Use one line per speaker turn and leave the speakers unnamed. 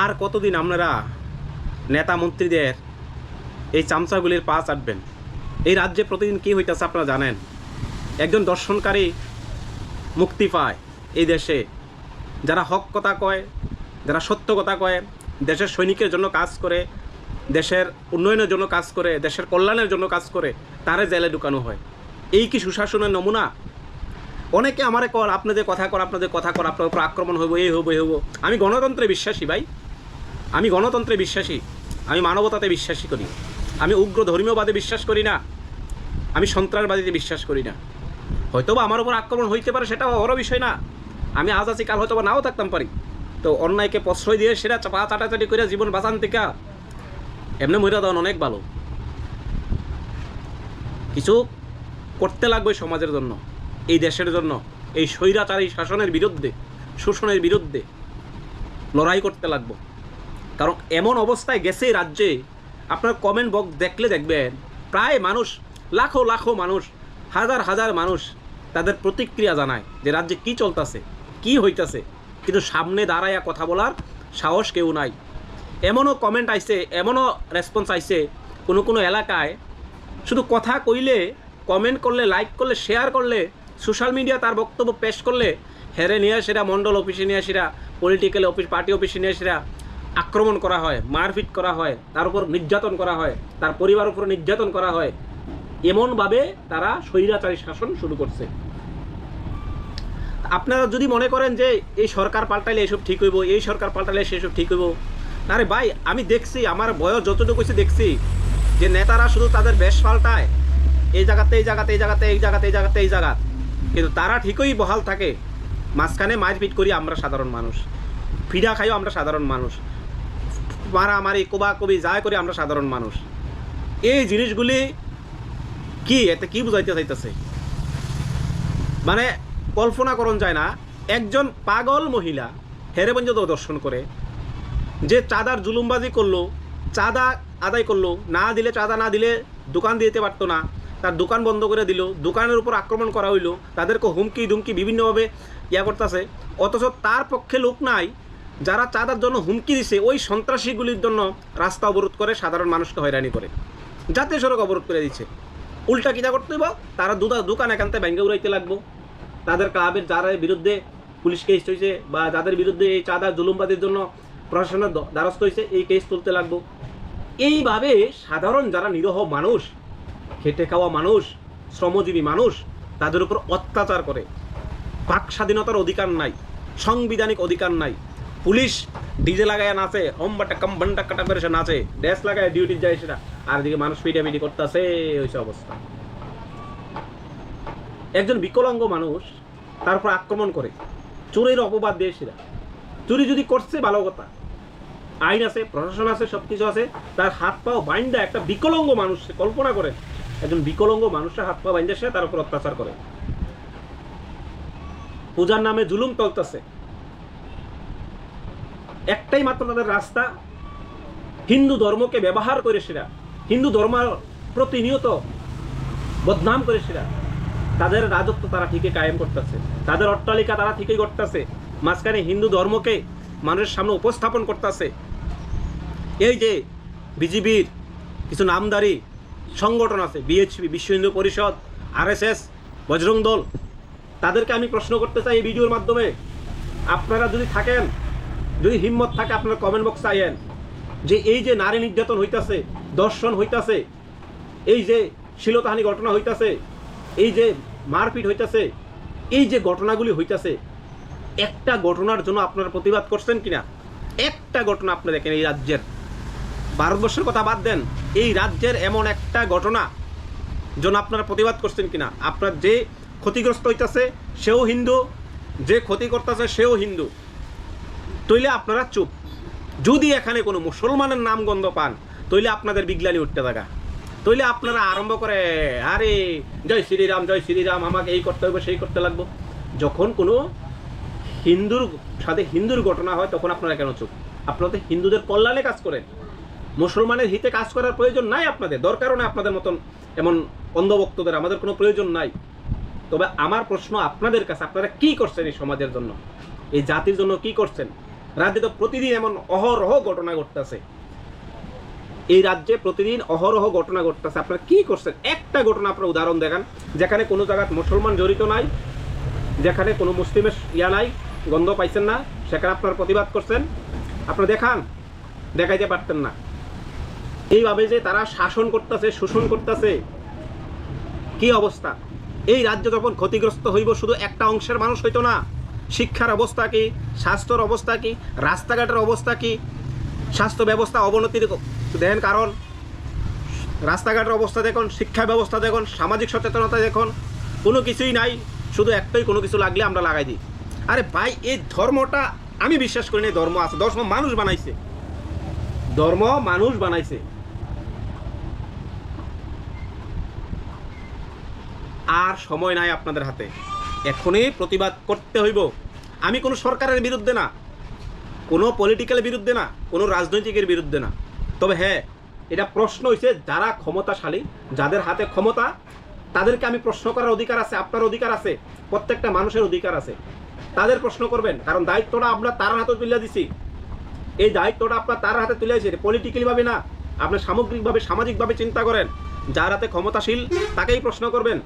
আর কতদিন আপনারা নেতা মন্ত্রীদের এই চামচাগুলির পা চাটবেন? এই রাজ্যে প্রতিদিন কী হইতেছে আপনারা জানেন? একজন দর্শনকারী মুক্তি পায় এই দেশে। যারা হক কথা কয়, যারা সত্য কথা কয়, দেশের সৈনিকের জন্য কাজ করে, দেশের উন্নয়নের জন্য কাজ করে, দেশের কল্যাণের জন্য কাজ করে, তারে জেলে ঢুকানো হয়। এই কি সুশাসনের নমুনা? অনেকে আমারে কর আপনাদের কথা কর আপনাদের কথা কর আপনার উপর আক্রমণ হইব, এই হইব এই হইব। আমি গণতন্ত্রে বিশ্বাসী ভাই। আমি গণতন্ত্রে বিশ্বাসী, আমি মানবতাতে বিশ্বাসী করি, আমি উগ্র ধর্মীয়বাদে বিশ্বাস করি না, আমি সন্ত্রাসবাদীতে বিশ্বাস করি না। হয়তো আমার উপর আক্রমণ হইতে পারে সেটা বড় বিষয় না। আমি আজ আছি, কাল হয়তো নাও থাকতাম পারি। তো অন্যায়কে প্রশ্রয় দিয়ে সেটা চাপা চাটাচাটি করে জীবন বাঁচান থেকে এমনি মহিলা দেওয়ান অনেক ভালো। কিছু করতে লাগবে সমাজের জন্য, এই দেশের জন্য, এই স্বৈরাচারী শাসনের বিরুদ্ধে, শোষণের বিরুদ্ধে। লড়াই করতে লাগবো। কারণ এমন অবস্থায় গেছে রাজ্যে। আপনার কমেন্ট বক্স দেখলে দেখবেন, প্রায় মানুষ, লাখো লাখো মানুষ, হাজার হাজার মানুষ তাদের প্রতিক্রিয়া জানায় যে রাজ্যে কি চলতেছে, কি হইতাছে। কিন্তু সামনে দাঁড়াইয়া কথা বলার সাহস কেউ নাই। এমনও কমেন্ট আইছে, এমনও রেসপন্স আইছে কোনো কোনো এলাকায়। শুধু কথা কইলে কমেন্ট করলে লাইক করলে শেয়ার করলে সোশ্যাল মিডিয়া তার বক্তব্য পেশ করলে, হেরে নিয়ে সেরা মণ্ডল অফিসে নিয়ে সেরা পলিটিক্যাল অফিস পার্টি অফিসে নিয়ে সেরা আক্রমণ করা হয়, মারপিট করা হয়, তার উপর নির্যাতন করা হয়, তার পরিবার উপর নির্যাতন করা হয়, এমনভাবে তারা স্বৈরাচারী শাসন শুরু করছে। আপনারা যদি মনে করেন যে এই সরকার পাল্টাইলে এসব ঠিক হইব, এই সরকার পাল্টাইলে সেসব ঠিক হইব, আরে ভাই, আমি দেখছি, আমার বয়স যতটুকু হয়েছে দেখছি, যে নেতারা শুধু তাদের বেশ পাল্টায়, এই জায়গাতে এই জায়গাতে এই জায়গাতে এই জায়গাতে এই জায়গাতে, এই জায়গা। কিন্তু তারা ঠিকই বহাল থাকে, মাঝখানে মারপিট করি আমরা সাধারণ মানুষ, ফিডা খাইও আমরা সাধারণ মানুষ। মারামারি কোবা কবি যায় করি আমরা সাধারণ মানুষ। এই জিনিসগুলি কি? এতে কি বুঝাইতে চাইতেছে? মানে কল্পনা করণ যায় না, একজন পাগল মহিলা হেরেবঞ্জ দর্শন করে, যে চাঁদার জুলুমবাজি করল, চাঁদা আদায় করল, না দিলে চাঁদা না দিলে দোকান দিতে পারতো না, তার দোকান বন্ধ করে দিল, দোকানের উপর আক্রমণ করা হইল, তাদেরকে হুমকি ধুমকি বিভিন্নভাবে ইয়া করতেছে, অথচ তার পক্ষে লোক নাই যারা চাঁদার জন্য হুমকি দিছে, ওই সন্ত্রাসীগুলির জন্য রাস্তা অবরোধ করে সাধারণ মানুষকে হয়রানি করে। জাতীয় সড়ক অবরোধ করে দিচ্ছে উল্টা কিনা করতে হইব? তারা দুটা দোকান একান্তে ব্যাঙ্গে উড়াইতে লাগবো। তাদের ক্লাবের যারা বিরুদ্ধে পুলিশ কেস হয়েছে বা যাদের বিরুদ্ধে এই চাঁদা জুলুমবাদের জন্য প্রশাসনের দ্বারস্থ হয়েছে এই কেস তুলতে লাগবো। এইভাবে সাধারণ যারা নিরহ মানুষ, খেটে খাওয়া মানুষ, শ্রমজীবী মানুষ, তাদের উপর অত্যাচার করে। বাক স্বাধীনতার অধিকার নাই, সাংবিধানিক অধিকার নাই। পুলিশ ডিজে লাগায় নাচে হম্বাটা কম বান্টা কাটা করে সে নাচে ড্রেস লাগায় ডিউটি যায় সেটা। আর এদিকে মানুষ পিটাপিটি করতেছে হয়েছে অবস্থা। একজন বিকলাঙ্গ মানুষ তারপর আক্রমণ করে। চোরের অপবাদ দিয়ে সেরা চুরি যদি করছে, ভালো কথা। আইন আছে, প্রশাসন আছে সব কিছু আছে, তার হাত পাও বাইন্দা একটা বিকলাঙ্গ মানুষ কল্পনা করে। একজন বিকলাঙ্গ মানুষের হাত পা বাইন্দা সে তার উপর অত্যাচার করে। পূজার নামে জুলুম চলতেছে একটাই মাত্র তাদের রাস্তা, হিন্দু ধর্মকে ব্যবহার করে সেরা। হিন্দু ধর্ম প্রতিনিয়ত বদনাম করে সেরা। তাদের রাজত্ব তারা ঠিকই কায়েম করতেছে। তাদের অট্টালিকা তারা ঠিকই করতেছে মাঝখানে হিন্দু ধর্মকে মানুষের সামনে উপস্থাপন করতেছে। এই যে বিজিবির কিছু নামদারি সংগঠন আছে বিএচপি বিশ্ব হিন্দু পরিষদ, আরএসএস, বজরং দল, তাদেরকে আমি প্রশ্ন করতে চাই এই ভিডিওর মাধ্যমে। আপনারা যদি থাকেন যদি হিম্মত থাকে, আপনারা কমেন্ট বক্সে আইয়েন। যে এই যে নারী নির্যাতন হইতাছে, দর্শন হইতাছে, এই যে শিলতাহানি ঘটনা হইতাছে, এই যে মারপিট হইতাছে, এই যে ঘটনাগুলি হইতাছে, একটা ঘটনার জন্য আপনারা প্রতিবাদ করছেন কিনা? একটা ঘটনা আপনি দেখেন এই রাজ্যের। ভারতবর্ষের কথা বাদ দেন, এই রাজ্যের এমন একটা ঘটনা জন্য আপনারা প্রতিবাদ করছেন কিনা? আপনার যে ক্ষতিগ্রস্ত হইতাছে, সেও হিন্দু, যে ক্ষতি করতেছে, সেও হিন্দু। তইলে আপনারা চুপ। যদি এখানে কোনো মুসলমানের নাম গন্ধ পান তইলে আপনাদের বিগলানি উঠতে থাকা। তইলে আপনারা আরম্ভ করে, আরে, জয় শ্রীরাম জয় শ্রীরাম, আমাকে এই করতে হবে, সেই করতে লাগবো। যখন কোনো হিন্দুর, সাথে হিন্দুর ঘটনা হয়, তখন আপনারা কেন চুপ? আপনারা তো হিন্দুদের কল্যাণে কাজ করেন। মুসলমানের হিতে কাজ করার প্রয়োজন নাই আপনাদের, দরকারও নাই আপনাদের মতন এমন অন্ধভক্তদের, আমাদের কোনো প্রয়োজন নাই। তবে আমার প্রশ্ন আপনাদের কাছে, আপনারা কি করছেন এই সমাজের জন্য? এই জাতির জন্য কি করছেন? রাজ্যে তো প্রতিদিন এমন অহরহ ঘটনা ঘটতেছে। এই রাজ্যে প্রতিদিন অহরহ ঘটনা ঘটতেছে। আপনারা কি করছেন? একটা ঘটনা আপনারা উদাহরণ দেখান। যেখানে কোনো জায়গায় মুসলমান জড়িত নাই, যেখানে কোনো মুসলিমের ইয়া নাই, গন্ধ পাইছেন না, সেখানে আপনার প্রতিবাদ করছেন। আপনারা দেখান, দেখাইতে পারতেন না। এইভাবে যে তারা শাসন করতেছে, শোষণ করতেছে, কি অবস্থা? এই রাজ্য যখন ক্ষতিগ্রস্ত হইব, শুধু একটা অংশের মানুষ হইতো না। শিক্ষার অবস্থা কি? স্বাস্থ্যর অবস্থা কি? রাস্তাঘাটের অবস্থা কি? স্বাস্থ্য ব্যবস্থা অবনতির দেখেন কারণ। রাস্তাঘাটের অবস্থা দেখুন, শিক্ষা ব্যবস্থা দেখুন, সামাজিক সচেতনতা দেখুন, কোনো কিছুই নাই, শুধু একটাই কোনো কিছু লাগলে আমরা লাগাই দিই। আরে ভাই, এই ধর্মটা আমি বিশ্বাস করি না ধর্ম আছে। ধর্ম মানুষ বানাইছে। ধর্ম মানুষ বানাইছে। আর সময় নাই আপনাদের হাতে। এখনই প্রতিবাদ করতে হইব। আমি কোনো সরকারের বিরুদ্ধে না, কোনো পলিটিক্যালের বিরুদ্ধে না, কোনো রাজনৈতিকের বিরুদ্ধে না। তবে হ্যাঁ এটা প্রশ্ন হয়েছে যারা ক্ষমতাশালী, যাদের হাতে ক্ষমতা, তাদেরকে আমি প্রশ্ন করার অধিকার আছে, আপনার অধিকার আছে, প্রত্যেকটা মানুষের অধিকার আছে। তাদের প্রশ্ন করবেন, কারণ দায়িত্বটা আমরা তার হাতে তুলে দিছি। এই দায়িত্বটা আপনার তার হাতে তুলে দিয়েছে পলিটিক্যালিভাবে না। আপনি সামগ্রিকভাবে, সামাজিকভাবে চিন্তা করেন, যার হাতে ক্ষমতাশীল, তাকেই প্রশ্ন করবেন।